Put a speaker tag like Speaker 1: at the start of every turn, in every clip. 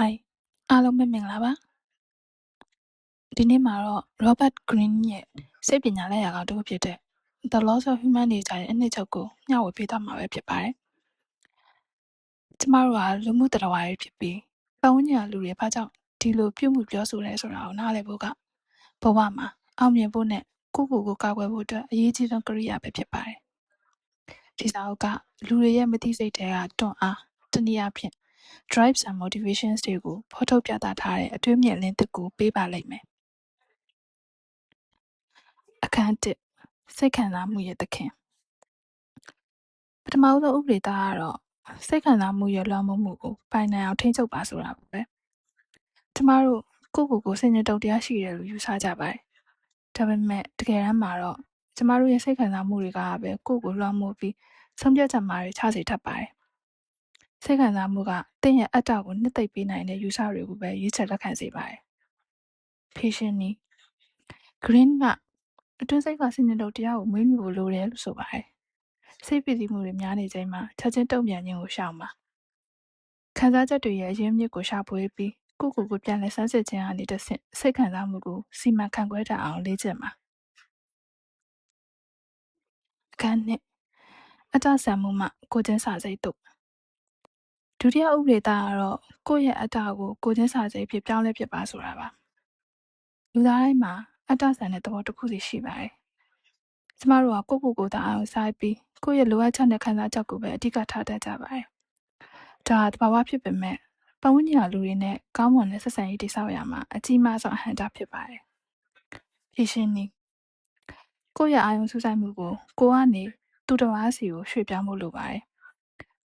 Speaker 1: Hi အားလုံးပဲမင်္ဂလာပါဒီနေ့မှာတော့ Robert Greene ရဲ့စိတ်ပညာလက်ရာကောင်းတစ်ခုဖြစ်တဲ့ The Laws of Human Nature ရဲ့အနှစ်ချုပ်ကိုမျှဝေပေးသွားမှာပဲဖြစ်ပါတယ်ကျမတို့ကလူမှုတရဝါတွေဖြစ်ပြီးပတ်ဝန်းကျင်ကလူတွေဘာကြောင့်ဒီလိုပြုမှုပြောဆိုလဲဆိုတာကိုနားလည်ဖို့ကဘဝမှာအောင်မြင်ဖို့နဲ့ကိုယ့်ကိုယ်ကိုကာကွယ်ဖို့အတွက်အရေးကြီးဆုံးကိရိယာပဲဖြစ်ပါတယ်ဒီစာအုပ်ကလူတွေရဲ့မသိစိတ်တွေကတွန်းအားတနည်းအားဖြင့် drives and motivations တွေကိုဖော်ထုတ်ပြသထားတဲ့အတွေ့အမြင်လင်းသစ်ကိုပေးပါလိမ့်မယ်အခန်း1စိတ်ခံစားမှုရဲ့သခင်ပထမဦးဆုံးဥပဒေသားကတော့စိတ်ခံစားမှုရဲ့လွှမ်းမိုးမှုကိုပိုင်နိုင်အောင်ထိန်းချုပ်ပါဆိုတာပဲကျမတို့ကိုယ့်ကိုယ်ကိုစိတ်ညစ်တုံတရားရှိတယ်လို့ယူဆကြပါတယ်ဒါပေမဲ့တကယ်တမ်းမှာတော့ကျမတို့ရဲ့စိတ်ခံစားမှုတွေကပဲကိုယ့်ကိုယ်လွှမ်းမိုးပြီးဆုံးဖြတ်ချက်မှာတွေချစေတတ်ပါတယ် စိတ်ခံစားမှုကတင့်ရဲ့အတ္တကိုနှစ်သိမ့်ပေးနိုင်တဲ့ယူဆတွေကိုပဲရွေးချယ်လက်ခံစေပါတယ်ဖြည့်ရှင်နီ green ကအတွင်းစိတ်ကစိတ်ညစ်တုံတရားကိုမွေးမြူဖို့လိုတယ်လို့ဆိုပါတယ်စိတ်ပီတိမှုတွေများနေချိန်မှာချက်ချင်းတုံ့ပြန်ခြင်းကိုရှောင်ပါခံစားချက်တွေရဲ့အရင်းမြစ်ကိုရှာဖွေပြီးကိုယ့်ကိုယ်ကိုပြန်လည်ဆန်းစစ်ခြင်းအနေနဲ့စိတ်ခံစားမှုကိုစီမံခန့်ခွဲတတ်အောင်လေ့ကျင့်ပါအခန်းနှစ်အတ္တဆံမှုမှကိုချင်းစာစိတ်တို့ ဒုတိယဥပဒေသားကတော့ကိုယ့်ရဲ့အတ္တကိုကိုချင်းစာစိတ်ဖြစ်ပြောင်းလဲဖြစ်ပါဆိုတာပါလူသားတိုင်းမှာအတ္တဆံတဲ့သဘောတစ်ခုစီရှိပါတယ်ကျမတို့ကကိုယ့်ကိုယ်ကိုယ်သာအာရုံစိုက်ပြီးကိုယ့်ရဲ့လိုအပ်ချက်နဲ့ခံစားချက်ကိုပဲအဓိကထားတတ်ကြပါတယ်။ဒါတဘာဝဖြစ်ပေမဲ့ပတ်ဝန်းကျင်လူတွေနဲ့ကောင်းမွန်တဲ့ဆက်ဆံရေးတိစောက်ရမှာအကြီးမားဆုံးအဟန့်တာဖြစ်ပါတယ်။ဖြစ်ရှင်နီကိုယ့်ရဲ့အာရုံစူးစိုက်မှုကိုကိုကနေသူတစ်ပါးစီကိုရွှေ့ပြောင်းဖို့လိုပါတယ်။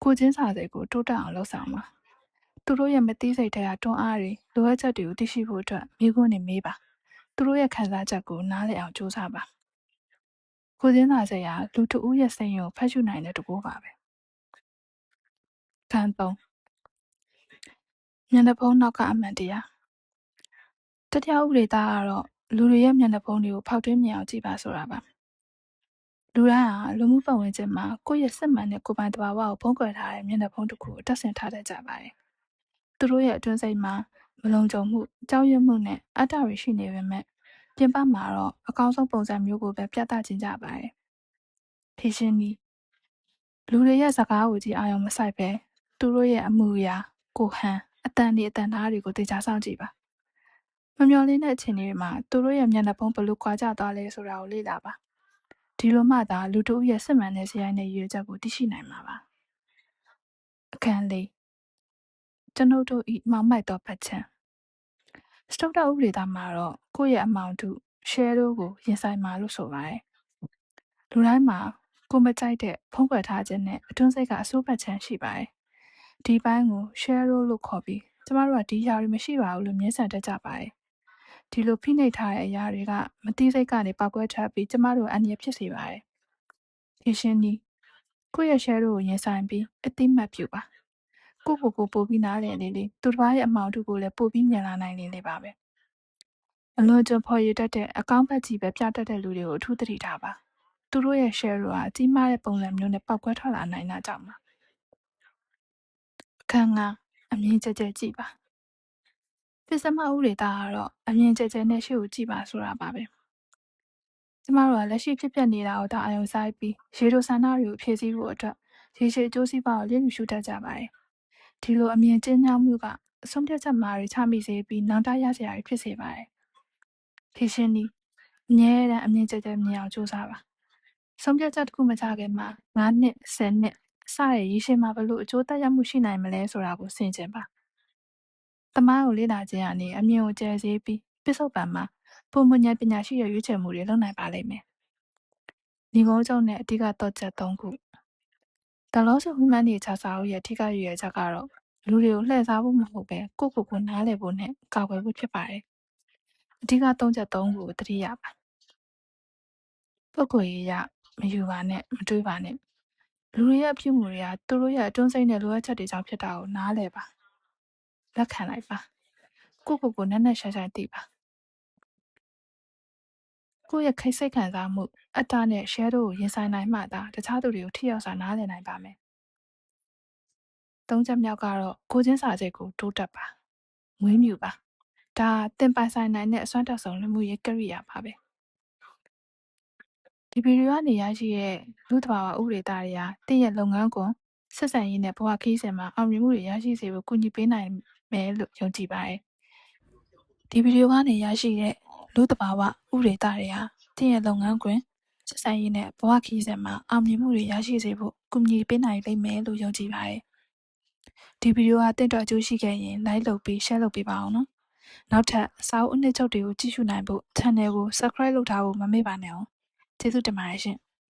Speaker 1: ကိုချင်းစာစိတ်ကိုတိုးတက်အောင်လုပ်ဆောင်ပါ။သူတို့ရဲ့မသိစိတ်တွေကတွန်းအားတွေလိုအပ်ချက်တွေကိုသိရှိဖို့အတွက်မိခွန်းနေမေးပါ။သူတို့ရဲ့ခံစားချက်ကိုနားလည်အောင်ကြိုးစားပါ။ကိုချင်းစာစိတ်ဟာလူတဦးရဲ့စိတ်ကိုဖတ်ရှုနိုင်တဲ့တကူပါပဲခန်းသုံးမျက်နှာဖုံးနောက်ကအမှန်တရားတတိယဥပဒေသားကတော့လူတွေရဲ့မျက်နှာဖုံးတွေကိုဖောက်ထွင်းမြင်အောင်ကြည့်ပါဆိုတာပါ လူတိုင်းဟာလူမှုပတ်ဝန်းကျင်မှာကိုယ့်ရဲ့စစ်မှန်တဲ့ကိုယ်ပိုင်တဘာဝကိုဖုံးကွယ်ထားတဲ့မျက်နှာဖုံးတစ်ခုကိုတက်ဆင်ထားတတ်ကြပါတယ်သူတို့ရဲ့အတွင်းစိတ်မှာမလုံခြုံမှုကြောက်ရွံ့မှုနဲ့အတ္တတွေရှိနေပေမဲ့ပြင်ပမှာတော့အကောင်းဆုံးပုံစံမျိုးကိုပဲပြသခြင်းကြပါတယ်။ဖြည့်ရှင်နီလူတွေရဲ့စကားကိုကြည့်အာရုံမစိုက်ပဲသူတို့ရဲ့အမှုရာကိုဟန်အတန်ဒီအတန်သားတွေကိုတေချာစောင့်ကြည့်ပါ။မမျော်လင့်တဲ့အခြေအနေတွေမှာသူတို့ရဲ့မျက်နှာပုံဘလို့ခွာကြသွားလဲဆိုတာကိုလေ့လာပါ။ ဒီလိုမှသာလူတို့ရဲ့စစ်မှန်တဲ့ဇာတ်နဲ့ရွေးချက်ကိုသိရှိနိုင်မှာပါ။အခန်းလေးကျွန်ုပ်တို့ဤမောင်မိုက်သောဖတ်ချံစတုတ္တဥပဒေသားမှာတော့ကိုယ့်ရဲ့အမောင်တု share ကိုရင်ဆိုင်မှာလို့ဆိုပါတယ်။လူတိုင်းမှာကိုမကြိုက်တဲ့ဖုံးကွယ်ထားခြင်းနဲ့အတွင်းစိတ်ကအစိုးပတ်ချမ်းရှိပါတယ်။ဒီပိုင်းကို share လို့ခေါ်ပြီးကျမတို့ကဒီຢာတွေမရှိပါဘူးလို့မြင်ဆန်တတ်ကြပါတယ်။ ဒီလိုဖိနှိပ်ထားတဲ့အရာတွေကမတိစိတ်ကနေပောက်ကွဲထွက်ပြီးကျမတို့အန္တရာယ်ဖြစ်စေပါတယ်။ရှင်ရှင်ဒီကိုယ့်ရဲ့ share ကိုရင်ဆိုင်ပြီးအတိမတ်ပြုပါ။ကိုကိုကိုပို့ပြီးနားလည်လေးလေးသူတစ်ပါးရဲ့အမောင်တုကိုလည်းပို့ပြီးမြင်လာနိုင်လေးလေးပါပဲ။အလွန်ကြဖော်ရတတ်တဲ့အကောင့်ဘက်ကြီးပဲပြတတ်တဲ့လူတွေကိုအထူးသတိထားပါ။သူတို့ရဲ့ share တို့ဟာကြီးမားတဲ့ပုံစံမျိုးနဲ့ပေါက်ကွဲထွက်လာနိုင်တာကြောင့်ပါအခန်းကအမြင်ကျကျကြည့်ပါ ပစ္စမဥဒေတာကတော့အမြင်ကျကျနဲ့ရှေ့ကိုကြည့်ပါဆိုတာပါပဲကျမတို့ကလက်ရှိဖြစ်ပျက်နေတာကိုဒါအယုံဆိုင်ပြီးရေတို့ဆန္ဒတွေကိုဖြည့်ဆည်းဖို့အတွက်ရေရှည်အကျိုးစီးပွားကိုလျှယူရှုတတ်ကြပါတယ်ဒီလိုအမြင်ကျဉ်းညောင်းမှုကအဆုံးဖြတ်ချက်မှာတွေချမိစေပြီးနောင်တရစရာတွေဖြစ်စေပါတယ်ဖြည့်ရှင်ဒီအမြဲတမ်းအမြင်ကျကျမြင်အောင်ကြိုးစားပါဆုံးဖြတ်ချက်တစ်ခုမချခင်မှာ9နှစ်10နှစ်စတဲ့ရည်ရှိမှာဘလို့အကျိုးသက်ရောက်မှုရှိနိုင်မလဲဆိုတာကိုဆင်ခြင်ပါ။ တမားကိုလေ့လာခြင်းအနေအမြင်ကိုကျယ်စေပြီးပစ္စုပန်မှာပုံမညာပညာရှိရဲ့ရွေးချယ်မှုတွေလုပ်နိုင်ပါလိမ့်မယ်။ညီကုန်းချုပ်နဲ့အဓိကတော့ချက်၃ခု။တလောစုဝိမန်နေချစာအုပ်ရဲ့အဓိကရည်ရွယ်ချက်ကတော့လူတွေကိုလှည့်စားဖို့မဟုတ်ပဲကိုယ့်ကိုယ်ကိုနားလည်ဖို့နဲ့ကာကွယ်ဖို့ဖြစ်ပါတယ်။အဓိက၃ချက်၃ခုကိုသတိရပါ။ပုဂ္ဂိုလ်ရေးရမယူပါနဲ့မတွေးပါနဲ့လူတွေရဲ့အပြုအမူတွေကသူတို့ရဲ့အတွင်းစိတ်နဲ့လိုအပ်ချက်တွေကြောင့်ဖြစ်တာကိုနားလည်ပါ လက်ခံလိုက်ပါကိုယ့်ကိုယ်ကိုနက်နက်ရှာရှာသိပါကိုယ့်ရဲ့ခိတ်စိတ်ခံစားမှုအတ္တနဲ့ share တို့ကိုရင်ဆိုင်နိုင်မှသာတခြားသူတွေကိုထိရောက်စွာနားလည်နိုင်ပါမယ်သုံးချက်မြောက်ကတော့ကိုချင်းစာစိတ်ကိုတိုးတက်ပါမွေးမြူပါဒါတင်ပိုင်ဆိုင်နိုင်တဲ့အစွမ်းတက်ဆုံးလူမှုရေးကရိယာပါပဲဒီဗီဒီယိုကနေရရှိတဲ့လူ့တဘာဝဥပဒေသားတွေဟာတင့်ရဲ့လုပ်ငန်းကွန် ဆက်ဆံရေးနဲ့ဘဝခရီးစဉ်မှာအောင်မြင်မှုတွေရရှိစေဖို့ကူညီပေးနိုင်မယ်လို့ယုံကြည်ပါတယ်ဒီဗီဒီယိုကနေရရှိတဲ့လူ့တဘာဝဥပဒေသားတွေဟာတင့်ရဲ့လုပ်ငန်းကွန်ဆက်ဆံရေးနဲ့ဘဝခရီးစဉ်မှာအောင်မြင်မှုတွေရရှိစေဖို့ကူညီပေးနိုင်လိမ့်မယ်လို့ယုံကြည်ပါတယ်ဒီဗီဒီယိုကတင့်တော်အကျိုးရှိခဲ့ရင် like လုပ်ပြီး share လုပ်ပေးပါအောင်နော်နောက်ထပ်စာအုပ်အနှစ်ချုပ်တွေကိုကြည့်ရှုနိုင်ဖို့ channel ကို subscribe လုပ်ထားဖို့မမေ့ပါနဲ့အောင်ကျေးဇူးတင်ပါတယ်ရှင်